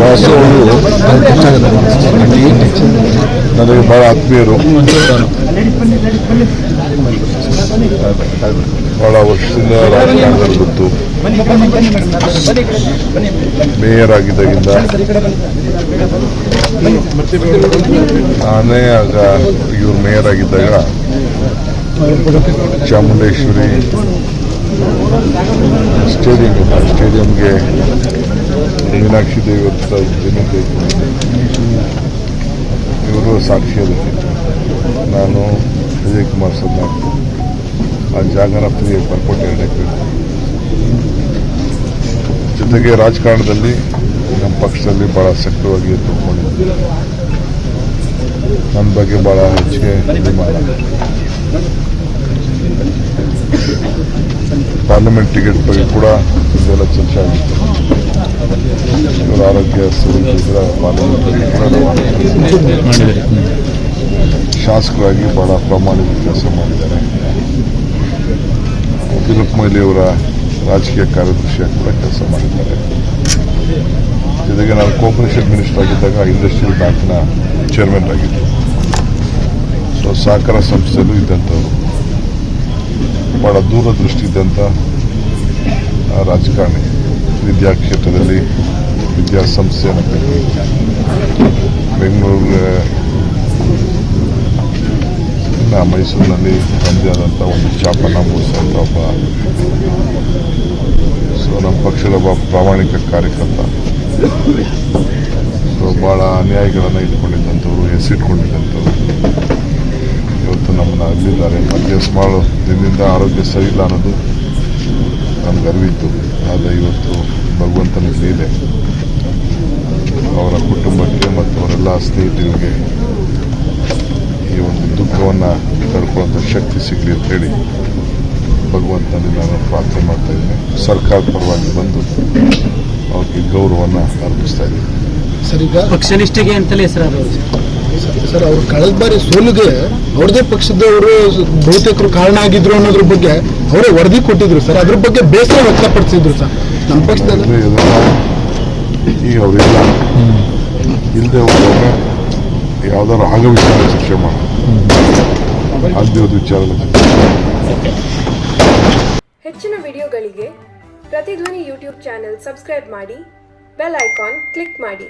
ವಾಸು ಅವರು ನನಗೆ ಭಾಳ ಆತ್ಮೀಯರು. ಭಾಳ ವರ್ಷದಿಂದ ರಾಜಕಾರಣದಲ್ಲಿ ಗೊತ್ತು ಮೇಯರ್ ಆಗಿದ್ದಾಗಿಂದ ನಾನೇ ಆಗ ಇವ್ರು ಮೇಯರ್ ಆಗಿದ್ದಾಗ ಚಾಮುಂಡೇಶ್ವರಿ ಸ್ಟೇಡಿಯಂ ಸ್ಟೇಡಿಯಂಗೆ ಮೀನಾಕ್ಷಿ ದೇವಿ ಅಂತ ಜಮೀನು ಇವರು ಸಾಕ್ಷಿ ಅದಕ್ಕೆ ನಾನು ವಿಜಯ್ ಕುಮಾರ್ ಸದ್ನಾಥ್ ಆ ಜಾಗನ ಪ್ರಿಯ ಬರ್ಕೊಟ್ಟೆ ಜೊತೆಗೆ ರಾಜಕಾರಣದಲ್ಲಿ ನಮ್ಮ ಪಕ್ಷದಲ್ಲಿ ಭಾಳ ಸಕ್ರಿಯವಾಗಿ ಎದ್ದುಕೊಂಡಿದ್ದೆ ನನ್ನ ಬಗ್ಗೆ ಭಾಳ ಹೆಚ್ಚಿಗೆ ಅಭಿಮಾನ. ಪಾರ್ಲಿಮೆಂಟ್ ಟಿಕೆಟ್ ಬಗ್ಗೆ ಕೂಡ ಇದೆಲ್ಲ ಚರ್ಚೆ ಆಗಿತ್ತು ಇವರ ಆರೋಗ್ಯ ಶಾಸಕರಾಗಿ ಬಹಳ ಪ್ರಾಮಾಣಿಕ ಕೆಲಸ ಮಾಡಿದ್ದಾರೆ. ದಿಲೀಪ್ ಮೊಯ್ಲಿ ಅವರ ರಾಜಕೀಯ ಕಾರ್ಯದರ್ಶಿಯಾಗಿ ಕೂಡ ಕೆಲಸ ಮಾಡಿದ್ದಾರೆ. ಜೊತೆಗೆ ನಾನು ಕೋಪರೇಷನ್ ಮಿನಿಸ್ಟರ್ ಆಗಿದ್ದಾಗ ಇಂಡಸ್ಟ್ರಿಯಲ್ ಬ್ಯಾಂಕ್ನ ಚೇರ್ಮನ್ ಆಗಿದ್ದು. ಸೊ ಸಹಕಾರ ಸಂಸ್ಥೆಯಲ್ಲೂ ಇದ್ದಂಥವ್ರು. ಬಹಳ ದೂರದೃಷ್ಟಿ ಇದ್ದಂಥ ರಾಜಕಾರಣಿ. ವಿದ್ಯಾ ಕ್ಷೇತ್ರದಲ್ಲಿ ಅನ್ನಬೇಕು ಬೆಂಗಳೂರು ಮೈಸೂರಿನಲ್ಲಿ ತಂದೆ ಆದಂಥ ಒಂದು ಚಾಪನ್ನ ಮೂಡಿಸುವಂಥ ಒಬ್ಬ ಸೊ ನಮ್ಮ ಪಕ್ಷದ ಒಬ್ಬ ಪ್ರಾಮಾಣಿಕ ಕಾರ್ಯಕರ್ತ. ಸೊ ಭಾಳ ಅನ್ಯಾಯಗಳನ್ನು ಇಟ್ಕೊಂಡಿದ್ದಂಥವ್ರು ಹೆಸರಿಟ್ಕೊಂಡಿದ್ದಂಥವ್ರು ಇವತ್ತು ನಮ್ಮನ್ನು ಅಲ್ಲಿದ್ದಾರೆ. ಮಧ್ಯ ಸುಮಾರು ದಿನದಿಂದ ಆರೋಗ್ಯ ಸರಿ ಇಲ್ಲ ಅನ್ನೋದು ನಮ್ಗೆ ಅರಿವಿತ್ತು. ಆದರೆ ಇವತ್ತು ಭಗವಂತನ ಲೀಲೆ. ಅವರ ಕುಟುಂಬಕ್ಕೆ ಮತ್ತು ಅವರೆಲ್ಲ ಸ್ನೇಹಿತರಿಗೆ ಈ ಒಂದು ದುಃಖವನ್ನು ತಡ್ಕೊಳ್ಳೋಂಥ ಶಕ್ತಿ ಸಿಗಲಿ ಅಂತ ಹೇಳಿ ಭಗವಂತನಲ್ಲಿ ನಾನು ಪ್ರಾರ್ಥನೆ ಮಾಡ್ತಾ ಇದ್ದೇನೆ. ಸರ್ಕಾರ ಪರವಾಗಿ ಬಂದು ಅವ್ರಿಗೆ ಗೌರವವನ್ನು ಅರ್ಪಿಸ್ತಾ ಇದ್ದೀನಿ. ಸರ್ ಈಗ ಪಕ್ಷನಿಷ್ಠೆಗೆ ಅಂತಲೇ ಹೆಸರಾದವರು. ಸರ್ ಅವ್ರು ಕಳೆದ ಬಾರಿ ಸೋಲಿಗೆ ಅವ್ರದೇ ಪಕ್ಷದವರು ಬಹುತೇಕರು ಕಾರಣ ಆಗಿದ್ರು ಅನ್ನೋದ್ರ ಬಗ್ಗೆ ಅವರೇ ವರದಿ ಕೊಟ್ಟಿದ್ರು ಸರ್. ಅದ್ರ ಬಗ್ಗೆ ಬೇಸರ ವ್ಯಕ್ತಪಡಿಸಿದ್ರು ಸರ್. ನಮ್ಮ ಪಕ್ಷದಲ್ಲಿ ಈಗ ಅವರಿಲ್ಲ. ಇಲ್ಲದೆ ಹೋದಾಗ ಆಗ ವಿಚಾರ ಹೆಚ್ಚಿನ ವಿಡಿಯೋಗಳಿಗೆ ಪ್ರತಿಧ್ವನಿ ಯೂಟ್ಯೂಬ್ ಚಾನೆಲ್ ಸಬ್ಸ್ಕ್ರೈಬ್ ಮಾಡಿ ಬೆಲ್ ಐಕಾನ್ ಕ್ಲಿಕ್ ಮಾಡಿ.